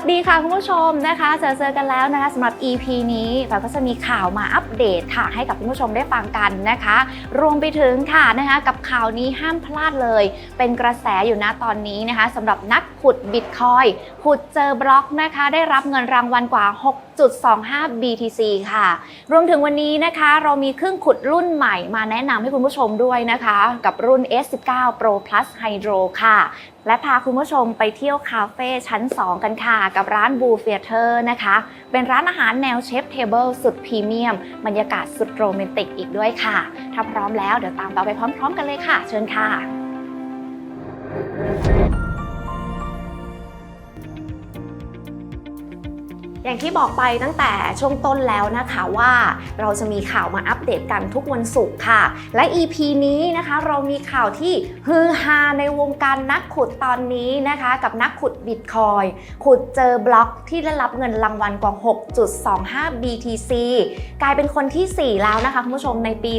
สดีค่ะคุณผู้ชมนะคะเจอเจอกันแล้วนะคะสำหรับ EP นี้เราก็จะมีข่าวมาอัปเดตค่ะ ให้กับคุณผู้ชมได้ฟังกันนะคะ รวมไปถึงค่ะนะคะกับข่าวนี้ห้ามพลาดเลย เป็นกระแสอยู่นะตอนนี้นะคะสำหรับนักขุดบิตคอยขุดเจอบล็อกนะคะ ได้รับเงินรางวัลกว่า6.25 BTC ค่ะ รวมถึงวันนี้นะคะ เรามีเครื่องขุดรุ่นใหม่มาแนะนำให้คุณผู้ชมด้วยนะคะ กับรุ่น S19 Pro Plus Hydro ค่ะ และพาคุณผู้ชมไปเที่ยวคาเฟ่ชั้น 2 กันค่ะ กับร้านบูเฟียเตอร์นะคะ เป็นร้านอาหารแนวเชฟเทเบิลสุดพรีเมียม บรรยากาศสุดโรแมนติกอีกด้วยค่ะ ถ้าพร้อมแล้วเดี๋ยวตามเราไปพร้อม ๆ กันเลยค่ะ เชิญค่ะ อย่างที่บอกไปตั้งแต่ช่วงต้นแล้วนะคะว่าเราจะมีข่าวมาอัปเดตกันทุกวันศุกร์ค่ะ และ EP นี้นะคะเรามีข่าวที่ฮือฮาในวงการนักขุดตอนนี้นะคะ กับนักขุดบิตคอยขุดเจอบล็อกที่ได้รับเงินรางวัลกว่า 6.25 BTC กลายเป็นคนที่ 4 แล้วนะคะคุณผู้ชมในปี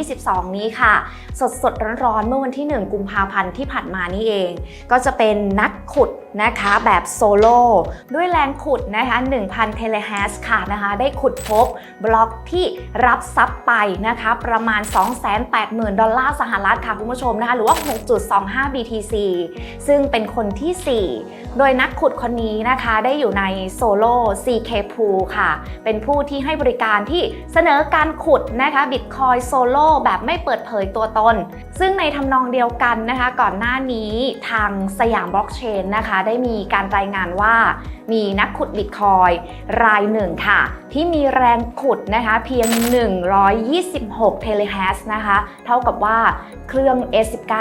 2022 นี้ค่ะ สดสดๆร้อนๆเมื่อวันที่ 1 กุมภาพันธ์ที่ผ่านมานี่เอง ก็จะเป็นนักขุด นะคะแบบโซโล่ด้วยแรงขุดนะคะ1,000 เทเลแฮชค่ะนะคะได้ขุดพบบล็อกที่รับซับไปนะคะประมาณ 280,000 ดอลลาร์สหรัฐค่ะคุณผู้ชมนะคะหรือว่า 6.25 BTC ซึ่งเป็นคนทีสี่ 4 โดยนักขุดคนนี้นะคะได้อยู่ในโซโล่ CK Pool ค่ะ เป็นผู้ที่ให้บริการที่เสนอการขุดนะคะบิตคอยโซโล่แบบไม่เปิดเผยตัวตนซึ่งในทำนองเดียวกันนะคะ ก่อนหน้านี้ทางสยามบล็อกเชนนะคะ ได้มีการรายงานว่ามีนักขุดบิตคอยรายหนึ่งค่ะ ที่มีแรงขุดนะคะเพียง 126 เทเลแฮชนะคะ เท่ากับว่าเครื่อง S19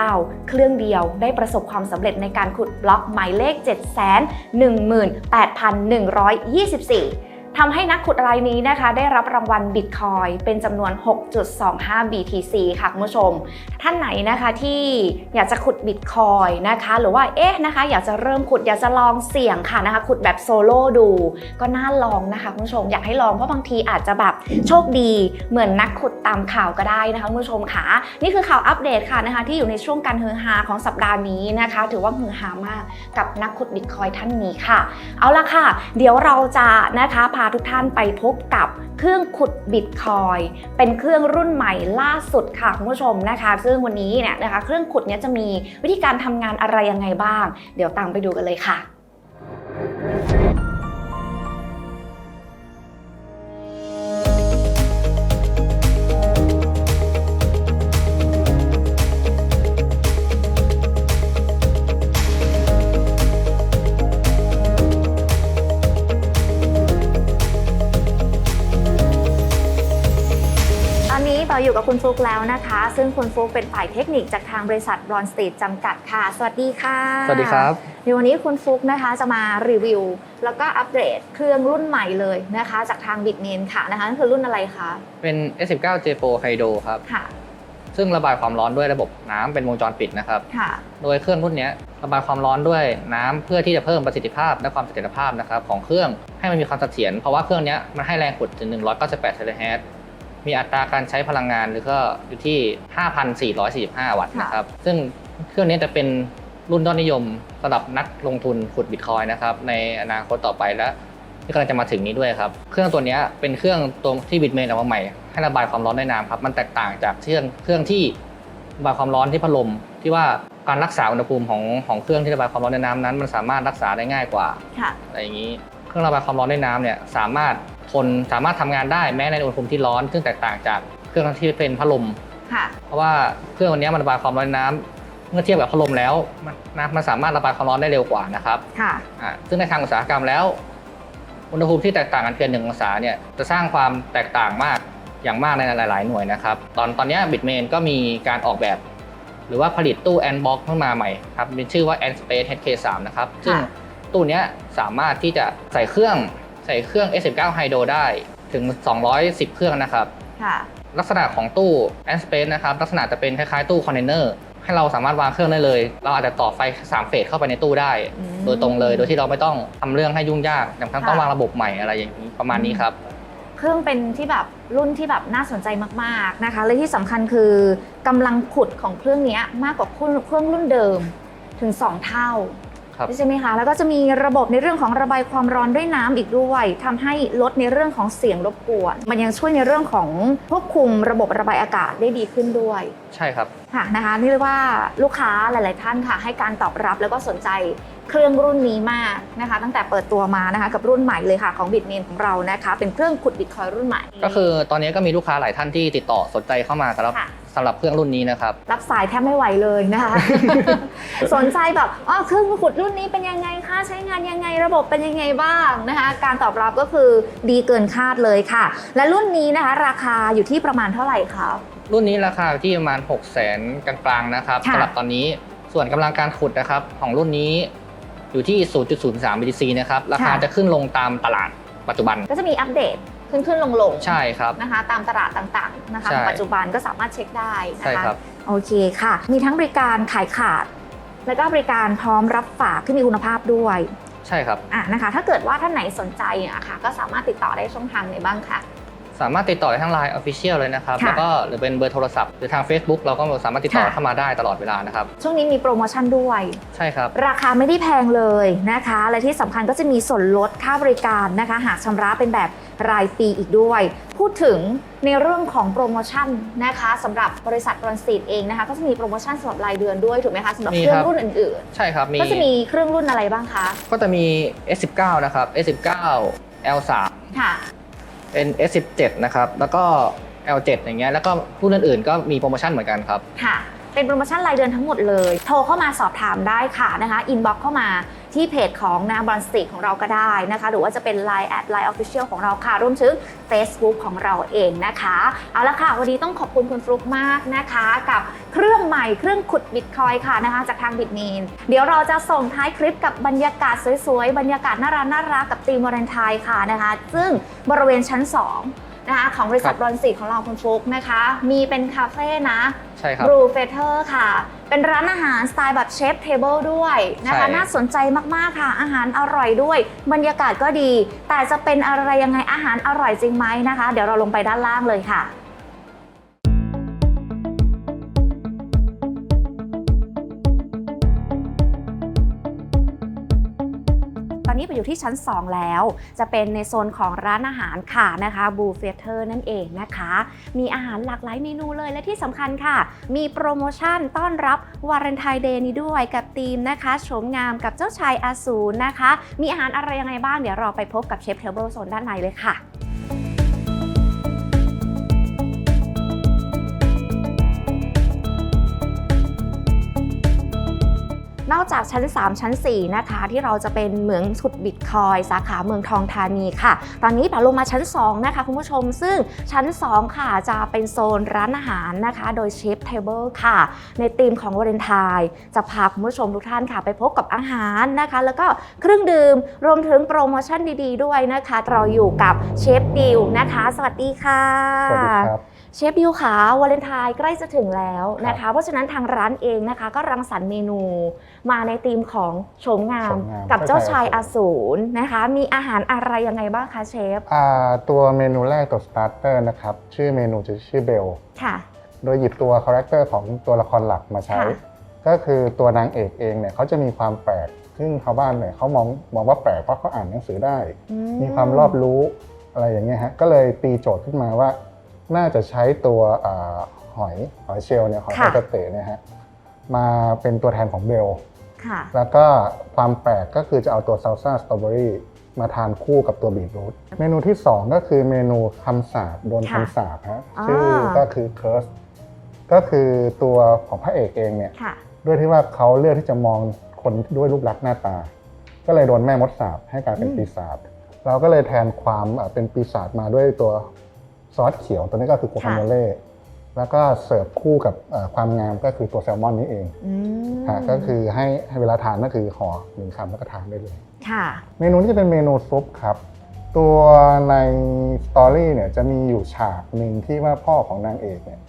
เครื่องเดียวได้ประสบความสำเร็จในการขุดบล็อกหมายเลข 718,124 ทำให้นักขุดรายนี้นะคะ ได้รับรางวัลบิตคอยเป็นจำนวน 6.25 BTC ค่ะคุณผู้ชม ท่านไหนนะคะที่อยากจะขุดบิตคอยนะคะ หรือว่าเอ๊ะนะคะ อยากจะเริ่มขุดอยากจะลองเสี่ยงค่ะนะคะ ขุดแบบโซโล่ดู ก็น่าลองนะคะคุณผู้ชมอยากให้ลองเพราะบางทีอาจจะแบบโชคดีเหมือนนักขุดตามข่าวก็ได้นะคะคุณผู้ชมค่ะนี่คือข่าวอัปเดตค่ะนะคะที่อยู่ในช่วงการฮือฮาของสัปดาห์นี้นะคะ ถือว่าฮือฮามากกับนักขุดบิตคอยท่านนี้ค่ะ เอาละค่ะ เดี๋ยวเราจะนะคะพาาทุกท่านไปพบกับเครื่องขุดบิตคอยเป็นเครื่องรุ่นใหม่ล่าสุดค่ะคุณผู้ชมนะคะ ซึ่งวันนี้เนี่ยนะคะ เครื่องขุดเนี้ยจะมีวิธีการทำงานอะไรยังไงบ้าง เดี๋ยวตามไปดูกันเลยค่ะ คุณฟลุกแล้วนะคะ ซึ่งคุณฟลุกเป็นฝ่ายเทคนิคจากทางบริษัทบรอนสต e จำกัดค่ะ สวัสดีค่ะ สวัสดีครับในวันนี้คุณฟลุกนะคะจะมารีวิว แล้วก็อัปเดตเครื่องรุ่นใหม่เลยนะคะ จากทางบิ t เนนค่ะนะคะนั่นคือรุ่นอะไรคะเป็น S19 J Pro Hydro ครับค่ะ ซึ่งระบายความร้อนด้วยระบบน้ำเป็นวงจรปิดนะครับค่ะ โดยเครื่องรุ่นเนี้ยระบายความร้อนด้วยน้ำเพื่อที่จะเพิ่มประสิทธิภาพและความเสถียรภาพนะครับของเครื่องให้มันมีความเสถียรเพราะว่าเครื่องเนี้ยมันให้แรงขุดถึง 198เทเลเฮรตซ์ มีอัตราการใช้พลังงานหรือก็อยู่ที่ 5,445 วัตต์นะครับ ซึ่งเครื่องนี้จะเป็นรุ่นยอดนิยมสำหรับนักลงทุนขุดบิตคอยนะครับในอนาคตต่อไปและที่กำลังจะมาถึงนี้ด้วยครับ เครื่องตัวเนี้ยเป็นเครื่องตัวที่บิดเมนออกมาใหม่ ให้ระบายความร้อนด้วยน้ำครับ มันแตกต่างจากเครื่องเครื่องที่ระบายความร้อนที่พัดลม ที่ว่าการรักษาอุณหภูมิของของเครื่องที่ระบายความร้อนด้วยน้ำนั้น มันสามารถรักษาได้ง่ายกว่าค่ะอะไรอย่างนี้ เครื่องระบายความร้อนด้วยน้ำเนี่ยสามารถ ทนสามารถทำงานได้แม้ในอุณหภูมิที่ร้อนซึ่งแตกต่างจากเครื่องที่เป็นพัดลมค่ะเพราะว่าเครื่องตัวเนี้ยมันระบายความร้อนด้วยน้ำเมื่อเทียบกับพัดลมแล้วมันนะมันสามารถระบายความร้อนได้เร็วกว่านะครับค่ะอ่าซึ่งในทางอุตสาหกรรมแล้ว อุณหภูมิที่แตกต่างกันเพียงหนึ่งองศาเนี่ยจะสร้างความแตกต่างมากอย่างมากในหลาย ๆ หน่วยนะครับ ตอนตอนเนี้บิตเมนก็มีการออกแบบ หรือว่าผลิตตู้แอนบ็อกขึ้นมาใหม่ครับมีชื่อว่า Ant Space HK3 นะครับซึ่งตู้เนี้ยสามารถที่จะใส่เครื่องใส่เครื่อง S19 Hydro ได้ถึง 210 เครื่องนะครับ ค่ะ ลักษณะของตู้ Ant Space นะครับ ลักษณะจะเป็นคล้ายๆตู้คอนเทนเนอร์ให้เราสามารถวางเครื่องได้เลย เราอาจจะต่อไฟ 3 เฟสเข้าไปในตู้ได้ อืม โดยตรงเลย โดยที่เราไม่ต้องทำเรื่องให้ยุ่งยากอย่างทั้งค่ะต้องวางระบบใหม่อะไรอย่างนี้ประมาณนี้ครับเครื่องเป็นที่แบบรุ่นที่แบบน่าสนใจมาก ๆนะคะและที่สำคัญคือกำลังขุดของเครื่องเนี้ยมากกว่าเครื่องเครื่องรุ่นเดิมถึง 2 เท่าคครับ ใช่ไหมคะแล้วก็จะมีระบบในเรื่องของระบายความร้อนด้วยน้ำอีกด้วยทำให้ลดในเรื่องของเสียงรบกวน มันยังช่วยในเรื่องของควบคุมระบบระบายอากาศได้ดีขึ้นด้วย ใช่ครับค่ะนะคะนี่เรียกว่าลูกค้าหลาย ๆ ท่านค่ะ ให้การตอบรับแล้วก็สนใจเครื่องรุ่นนี้มากนะคะ ตั้งแต่เปิดตัวมานะคะกับรุ่นใหม่เลยค่ะของบิตเมนของเรานะคะ เป็นเครื่องขุดบิตคอยรุ่นใหม่ ก็คือตอนนี้ก็มีลูกค้าหลายท่านที่ติดต่อสนใจเข้ามาครับค่ะ สำหรับเครื่องรุ่นนี้นะครับ รับสายแทบไม่ไหวเลยนะคะ สนใจแบบอ๋อเครื่องขุดรุ่นนี้เป็นยังไงคะใช้งานยังไงระบบเป็นยังไงบ้างนะคะ การตอบรับก็คือดีเกินคาดเลยค่ะ และรุ่นนี้นะคะ ราคาอยู่ที่ประมาณเท่าไหร่คะรุ่นนี้ราคาอยู่ที่ประมาณ6 0 0 0 0กลางๆนะครับค่ะสำหรับตอนนี้ส่วนกำลังการขุดนะครับของรุ่นนี้อยู่ที่ 0.03 BTC นะครับ ราคาจะขึ้นลงตามตลาดปัจจุบัน ก็จะมีอัปเดต ขึ้นขึ้นลงลงๆใช่ครับ นะคะ ตามตลาดต่างๆนะคะใช่ ปัจจุบันก็สามารถเช็คได้นะใช่คะครับ โอเคค่ะ มีทั้งบริการขายขาด แล้วก็บริการพร้อมรับฝากที่มีคุณภาพด้วยใช่ครับ อะนะคะ ถ้าเกิดว่าท่านไหนสนใจอะค่ะก็สามารถติดต่อได้ช่องทางไหนบ้างคะ สามารถติดต่อได้ทั้ง Line Official เลยนะครับ ค่ะแล้วก็หรือเป็นเบอร์โทรศัพท์ หรือทาง Facebook เราก็สามารถติดต่อค่ะ เข้ามาได้ตลอดเวลานะครับ ช่วงนี้มีโปรโมชั่นด้วย ใช่ครับ ราคาไม่ได้แพงเลยนะคะ และที่สำคัญก็จะมีส่วนลดค่าบริการนะคะ หากชำระเป็นแบบรายปีอีกด้วย พูดถึงในเรื่องของโปรโมชั่นนะคะสำหรับบริษัทรันซีดเองนะคะ ก็จะมีโปรโมชั่นสำหรับรายเดือนด้วยถูกไหมคะสำหรับมีเครื่อครังบรุ่นอื่นใช่ครับ มี ๆ ก็จะมีเครื่องรุ่นอะไรบ้างคะก็จะมี S19 นะครับ S19 L3 ค่ะ เป็น S17 นะครับ แล้วก็ L7 อย่างเงี้ย แล้วก็รุ่นอื่นๆก็มีโปรโมชั่นเหมือนกันครับ ค่ะ เป็นโปรโมชั่นรายเดือนทั้งหมดเลย โทรเข้ามาสอบถามได้ค่ะนะคะ อินบ็อกเข้ามา ที่เพจของนาบอลสติกของเราก็ได้นะคะ หรือว่าจะเป็น Line แอดไลน์ออฟฟิเชียลของเราค่ะรวมถึง Facebook ของเราเองนะคะ เอาละค่ะ วันนี้ต้องขอบคุณคุณฟลุกมากนะคะ กับเครื่องใหม่เครื่องขุดบิตคอยค่ะนะคะ จากทางบิตเมนเดี๋ยวเราจะส่งท้ายคลิปกับบรรยากาศสวยๆ บรรยากาศน่ารักน่ารักกับตีมวาเลนไทน์ค่ะนะคะ ซึ่งบริเวณชั้น 2 นะคะของบริษัทครับรอนสีของเราคุณฟลุกนะคะ มีเป็นคาเฟ่นะใช่ครับ บรูเฟเ t อร์ค่ะ เป็นร้านอาหารสไตล์แบบเชฟเทเบิลด้วยนะคะ ใช่ น่าสนใจมาก ๆ ค่ะ อาหารอร่อยด้วย บรรยากาศก็ดี แต่จะเป็นอะไรยังไงอาหารอร่อยจริงไหมนะคะ เดี๋ยวเราลงไปด้านล่างเลยค่ะ นี้ไปอยู่ที่ชั้น 2 แล้ว จะเป็นในโซนของร้านอาหารค่ะนะคะบูเฟเตอร์นั่นเองนะคะ มีอาหารหลากหลายเมนูเลยและที่สำคัญค่ะ มีโปรโมชั่นต้อนรับวาเลนไทน์เดย์นี้ด้วยกับทีมนะคะโฉมงามกับเจ้าชายอาสูรนะคะ มีอาหารอะไรยังไงบ้างเดี๋ยวเราไปพบกับเชฟเทเบิลโซนด้านในเลยค่ะ นอกจากชั้น 3 ชั้น 4 นะคะ ที่เราจะเป็นเหมืองขุดบิตคอยสาขาเมืองทองธานีค่ะ ตอนนี้ปาลงมาชั้น 2 นะคะ คุณผู้ชมซึ่งชั้น 2 ค่ะจะเป็นโซนร้านอาหารนะคะ โดยเชฟเทเบิลค่ะ ในธีมของวาเลนไทน์จะพาคุณผู้ชมทุกท่านค่ะ ไปพบกับอาหารนะคะ แล้วก็เครื่องดื่มรวมถึงโปรโมชั่นดี ๆ ด้วยนะคะ เราอยู่กับเชฟดิวนะคะ สวัสดีค่ะสวัสดีครับ เชฟบิวขาวาเลนไทน์ใกล้จะถึงแล้วนะคะ เพราะฉะนั้นทางร้านเองนะคะ ก็รังสรรค์เมนูมาในธีมของโฉมงามโฉมงามกับเจ้าชายเจ้าชายอสูรนะคะ มีอาหารอะไรยังไงบ้างคะเชฟอ่าตัวเมนูแรกตัวสตาร์เตอร์นะครับ ชื่อเมนูจะชื่อเบลค่ะ โดยหยิบตัวคาแรคเตอร์ของตัวละครหลักมาใช้ค่ะก็คือตัวนางเอกเองเนี่ยเขาจะมีความแปลกซึ่งชาวบ้านเนี่ยเขามองมองว่าแปลกเพราะเขาอ่านหนังสือได้อืมีความรอบรู้อะไรอย่างเงี้ยฮะก็เลยตีโจทย์ขึ้นมาว่า น่าจะใช้ตัวอาหอยหอยเชลล์เนี่ยหอยค่ะโปเตเนี่ยฮะมาเป็นตัวแทนของเบล ค่ะ แล้วก็ความแปลกก็คือจะเอาตัวซ a ลซ่าสตรอเบอรี่มาทานคู่กับตัวบีทรูทเมนูที่ 2 ก็คือเมนูคำสาบโดนค่ะคำสาบฮะอ่า ชื่อก็คือเคิร์สก็คือตัวของพระเอกเองเนี่ย ค่ะ ด้วยที่ว่าเขาเลือกที่จะมองคนด้วยรูปลักษณ์หน้าตา ก็เลยโดนแม่มดสาบให้กลายเป็นอืม ปีศาจเราก็เลยแทนความเอ่อเป็นปีศาจมาด้วยตัว ซอสเขียวตัวนี้ก็คือโกคาโมเล่แล้วก็เสิร์ฟคู่กับเอ่อความงามก็คือตัวแซลมอนนี้เองอืมฮะก็คือให้ให้เวลาทานก็คือห่อหนึ่งคำแล้วก็ทานได้เลยค่ะ เมนูนี้จะเป็นเมนูซุปครับ ตัวในสตอรี่เนี่ยจะมีอยู่ฉากหนึ่งที่ว่าพ่อของนางเอกเนี่ย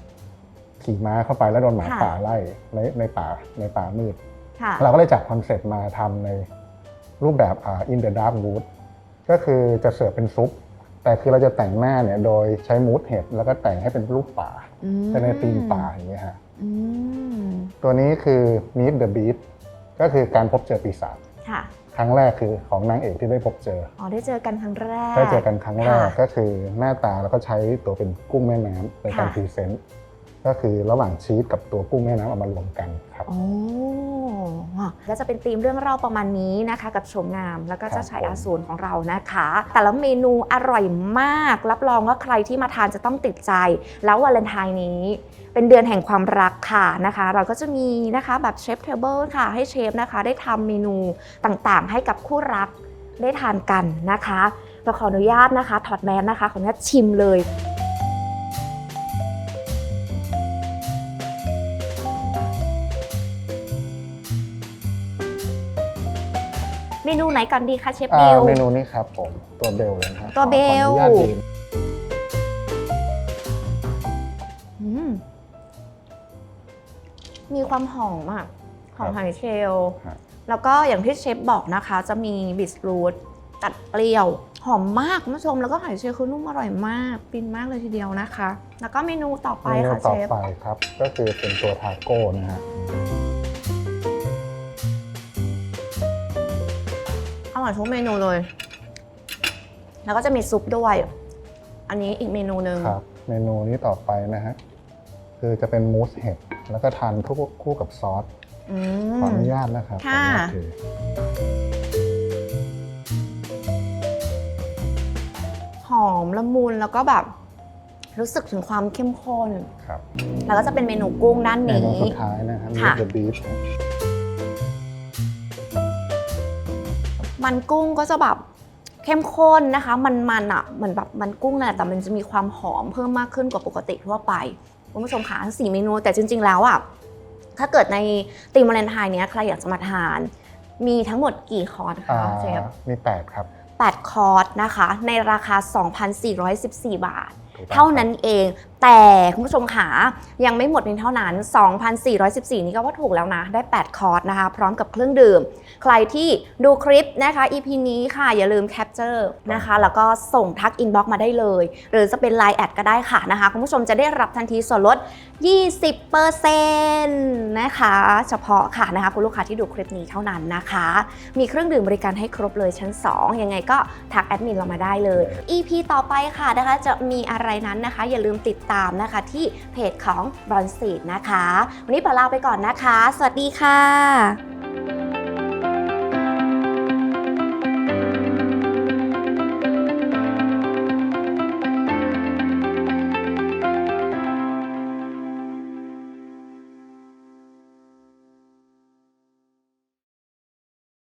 ขี่ม้าเข้าไปแล้วโดนหมาค่ะป่าไล่ในในป่าในป่ามืดค่ะเราก็เลยจับคอนเซ็ปต์มาทำในรูปแบบอ่า in the dark wood ก็คือจะเสิร์ฟเป็นซุป แต่คือเราจะแต่งหน้าเนี่ยโดยใช้มูสเห็ดแล้วก็แต่งให้เป็นรูปป่าอืมเป็นในธีมป่าอย่างเงี้ยฮะอืมตัวนี้คือ meet the beast ก็คือการพบเจอปีศาจค่ะครั้งแรกคือของนางเอกที่ได้พบเจอ อ๋อได้เจอกันครั้งแรก ได้เจอกันครั้งแรกค่ะก็คือหน้าตาแล้วก็ใช้ตัวเป็นกุ้งแม่น้ำในการค่ะพรีเซนต์ ก็คือระหว่างชีสกับตัวกุ้งแม่น้ำเอามารวมกันครับอ๋อก็จะเป็นธีมเรื่องเล่าประมาณนี้นะคะ กับโฉมงามแล้วก็ครัจะบใช้ผมอาสูรของเรานะคะ แต่ละเมนูอร่อยมาก รับรองว่าใครที่มาทานจะต้องติดใจ แล้ววาเลนไทน์นี้ เป็นเดือนแห่งความรักค่ะนะคะ เราก็จะมีนะคะแบบเชฟเทเบิลค่ะ ให้เชฟนะคะ ได้ทำเมนูต่างๆ ให้กับคู่รักได้ทานกันนะคะเราขออนุญาตนะคะ ถอดแมสนะคะขออนุญาตชิมเลย นูไหนก่อนดีคะเชฟอ่าบิวเมนูนี้ครับผมตัวเบลเลยนะครับตัวเบล ขออนุญาตยืนอืมมีความหอมอะหอมหอยเชลล์ครับแล้วก็อย่างที่เชฟบอกนะคะ จะมีบิสรูทตัดเปรี้ยว หอมมากคุณผู้ชมแล้วก็หอยเชลล์คือนุ่มอร่อยมากฟินมากเลยทีเดียวนะคะ แล้วก็เมนูต่อไปเมนูค่ะต่เชอฟไปครับ ก็คือเป็นตัวทาโก้นะฮะ ร่อยทุกเมนูเลย แล้วก็จะมีซุปด้วย อันนี้อีกเมนูหนึ่งครับ เมนูนี้ต่อไปนะฮะคือจะเป็นมูสเห็ดแล้วก็ทานคู่คู่กับซอสอืขออมนุญาตนะครับขออค่ะนุญาตถือหอมละมุนแล้วก็แบบ รู้สึกถึงความเข้มข้น ครับแล้วก็จะเป็นเมนูกุ้งด้านเมนี้ นูสุดท้ายนะครับมีค่ะ เดอะบีฟ มันกุ้งก็จะแบบเข้มข้นนะคะ มันมันๆอะเหมือนแบบมันกุ้งนั่นแหละแต่มันจะมีความหอมเพิ่มมากขึ้นกว่าปกติทั่วไปคุณผู้ชมคะทั้งสี่เมนู แต่จริง ๆ แล้วอะถ้าเกิดในตีมวาเลนไทน์เนี้ยใครอยากจะมาทาน มีทั้งหมดกี่คอร์สอ่าคะเชฟมี 8 ครับ 8 คอร์สนะคะ ในราคา 2,414 บาทถูกต้องเท่านั้นเอง แต่คุณผู้ชมขายังไม่หมดเพียงเท่านั้น 2,414 นี่ก็ว่าถูกแล้วนะ ได้ 8 คอร์สนะคะ พร้อมกับเครื่องดื่ม ใครที่ดูคลิปนะคะ EP นี้ค่ะ อย่าลืมแคปเจอร์นะคะ แล้วก็ส่งทักอินบ็อกมาได้เลย หรือจะเป็น Line แอดก็ได้ค่ะนะคะ คุณผู้ชมจะได้รับทันทีส่วนลด 20%นะคะ เฉพาะค่ะนะคะ คุณลูกค้าที่ดูคลิปนี้เท่านั้นนะคะ มีเครื่องดื่มบริการให้ครบเลยชั้น 2 ยังไงก็ทักแอดมินเรามาได้เลย EP ต่อไปค่ะนะคะจะมีอะไรนั้นนะคะ อย่าลืมติดตามนะคะที่เพจของ b r o n z e นะคะ วันนี้ปลาลาไปก่อนนะคะ สวัสดีค่ะ